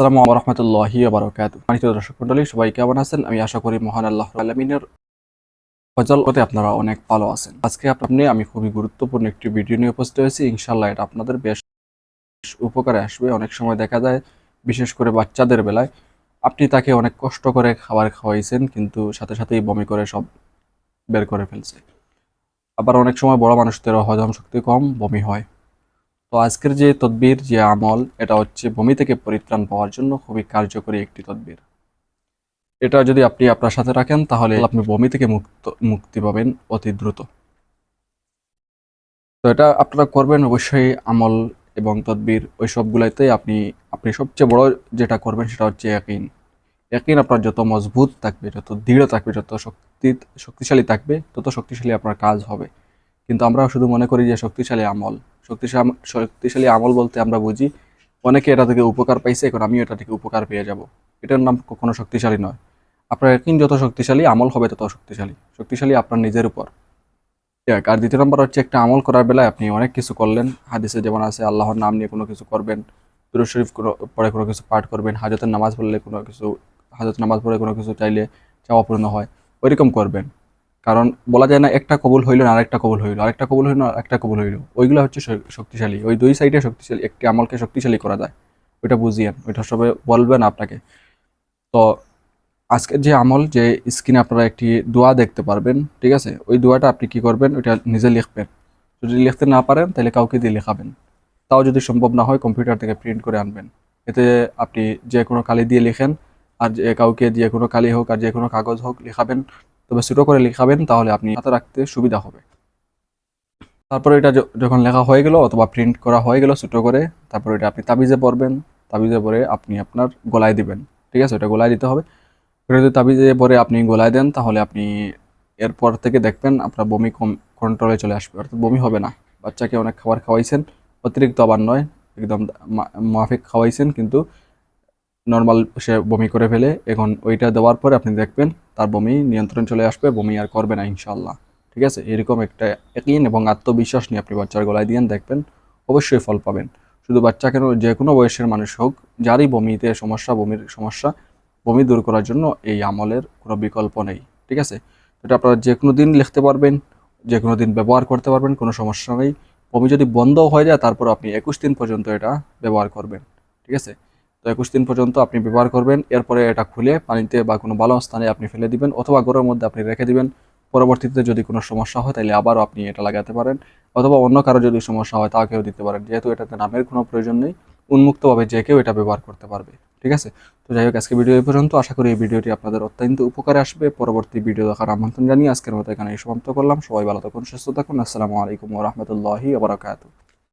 আসসালামু রহমতুল্লাহি বারকাত। মানিত দর্শক মন্ডলী সবাই কেমন আছেন? আমি আশা করি মহান আল্লাহ আলমিনের ফজল হতে আপনারা অনেক ভালো আছেন। আজকে আপনি আমি খুবই গুরুত্বপূর্ণ একটি ভিডিও নিয়ে উপস্থিত হয়েছি। ইনশাল্লাহ এটা আপনাদের বেশ উপকারে আসবে। অনেক সময় দেখা যায়, বিশেষ করে বাচ্চাদের বেলায়, আপনি তাকে অনেক কষ্ট করে খাবার খাওয়াইছেন, কিন্তু সাথে সাথেই বমি করে সব বের করে ফেলছে। আবার অনেক সময় বড় মানুষদেরও হজম শক্তি কম, বমি হয়। তো আজকের যে তদবির, যে আমল, এটা হচ্ছে বমি থেকে পরিত্রাণ পাওয়ার জন্য খুবই কার্যকরী একটি তদবির। এটা যদি আপনি আপনার সাথে রাখেন, তাহলে আপনি বমি থেকে মুক্ত, মুক্তি পাবেন অতি দ্রুত। তো এটা আপনারা করবেন অবশ্যই আমল এবং তদবির, ওই সবগুলাইতে আপনি আপনি সবচেয়ে বড় যেটা করবেন সেটা হচ্ছে একইন একইন আপনার যত মজবুত থাকবে, যত দৃঢ় থাকবে, যত শক্তি, শক্তিশালী থাকবে, তত শক্তিশালী আপনার কাজ হবে। কিন্তু আমরা শুধু মনে করি যে শক্তিশালী আমল। শক্তিশালী শক্তিশালী আমল বলতে আমরা বুঝি, অনেকে এটা থেকে উপকার পাইছে, এখন আমিও এটা থেকে উপকার পেয়ে যাব। এটার নাম কখনো শক্তিশালী নয়। আপনার একদিন যত শক্তিশালী আমল হবে, তত শক্তিশালী। শক্তিশালী আপনার নিজের উপর। এক, আর দ্বিতীয় নম্বর হচ্ছে একটা আমল করার বেলায় আপনি অনেক কিছু করলেন। হাদিসে যেমন আছে, আল্লাহর নাম নিয়ে কোনো কিছু করবেন, দুরুদ শরীফ কোনো পরে কোনো কিছু পাঠ করবেন, হাজতের নামাজ পড়লে কোনো কিছু হাজত নামাজ পড়ে কোনো কিছু চাইলে চাওয়া পূর্ণ হয়, ওইরকম করবেন। কারণ বলা যায় না একটা কবুল হইল না আরেকটা কবুল হইল, আরেকটা কবুল হইল না আরেকটা কবুল হইল। ওইগুলো হচ্ছে শক্তিশালী। ওই দুই সাইডে শক্তিশালী, একটি আমলকে শক্তিশালী করা যায়। ওইটা বুঝিয়েন ওইটা সবাই বলবেন আপনাকে। তো আজকের যে আমল, যে স্ক্রিনে আপনারা একটি দোয়া দেখতে পারবেন, ঠিক আছে? ওই দোয়াটা আপনি কি করবেন? ওইটা নিজে লিখবেন। যদি লিখতে না পারেন, তাহলে কাউকে দিয়ে লেখাবেন। তাও যদি সম্ভব না হয়, কম্পিউটার থেকে প্রিন্ট করে আনবেন। এতে আপনি যে কোনো কালি দিয়ে লিখেন, আর যে কাউকে যে কোনো কালি হোক, আর যে কোনো কাগজ হোক, লেখাবেন। তবে ছোটো করে লেখাবেন, তাহলে আপনি হাতে রাখতে সুবিধা হবে। তারপরে এটা যখন লেখা হয়ে গেল অথবা প্রিন্ট করা হয়ে গেল ছোটো করে, তারপরে এটা আপনি তাবিজে পরবেন তাবিজে পরে আপনি আপনার গলায় দিবেন। ঠিক আছে? ওটা গলায় দিতে হবে। এটা যদি তাবিজে পরে আপনি গলায় দেন, তাহলে আপনি এরপর থেকে দেখবেন আপনার বমি কম কন্ট্রোলে চলে আসবে। অর্থাৎ বমি হবে না। বাচ্চাকে অনেক খাবার খাওয়াইছেন। অতিরিক্ত আবার নয়, একদম মাফিক খাওয়াইছেন, কিন্তু নর্মাল সে বমি করে ফেলে, এখন ওইটা দেওয়ার পরে আপনি দেখবেন তার বমি নিয়ন্ত্রণ চলে আসবে, বমি আর করবে না ইনশাল্লাহ ঠিক আছে? এরকম একটা একইন এবং আত্মবিশ্বাস নিয়ে আপনি বাচ্চার গলায় দিয়ে দেখবেন অবশ্যই ফল পাবেন। শুধু বাচ্চা কেন, যে কোনো বয়সের মানুষ হোক, যারই বমিতে সমস্যা, বমির সমস্যা, বমি দূর করার জন্য এই আমলের কোনো বিকল্প নেই। ঠিক আছে? এটা আপনারা যে কোনো দিন লিখতে পারবেন, যে কোনো দিন ব্যবহার করতে পারবেন, কোনো সমস্যা নেই। বমি যদি বন্ধও হয়ে যায় তারপর আপনি একুশ দিন পর্যন্ত এটা ব্যবহার করবেন। ঠিক আছে? তো একুশ দিন পর্যন্ত আপনি ব্যবহার করবেন, এরপরে এটা খুলে পানিতে বা কোনো ভালো স্থানে আপনি ফেলে দিবেন অথবা ঘরের মধ্যে আপনি রেখে দিবেন। পরবর্তীতে যদি কোনো সমস্যা হয়, তাহলে আবারও আপনি এটা লাগাতে পারেন অথবা অন্য কারও যদি সমস্যা হয়, তাকেও দিতে পারেন। যেহেতু এটাতে নামের কোনো প্রয়োজন নেই, উন্মুক্তভাবে যে কেউ এটা ব্যবহার করতে পারবে, ঠিক আছে? তো যাই হোক, আজকে ভিডিও এই পর্যন্ত। আশা করি এই ভিডিওটি আপনাদের অত্যন্ত উপকারে আসবে। পরবর্তী ভিডিও দেখার আমন্ত্রণ জানিয়ে আজকের মতো এখানে সমাপ্ত করলাম। সবাই ভালো থাকুন, সুস্থ থাকুন। আসসালামু আলাইকুম রহমতুল্লাহি আবরাকাতু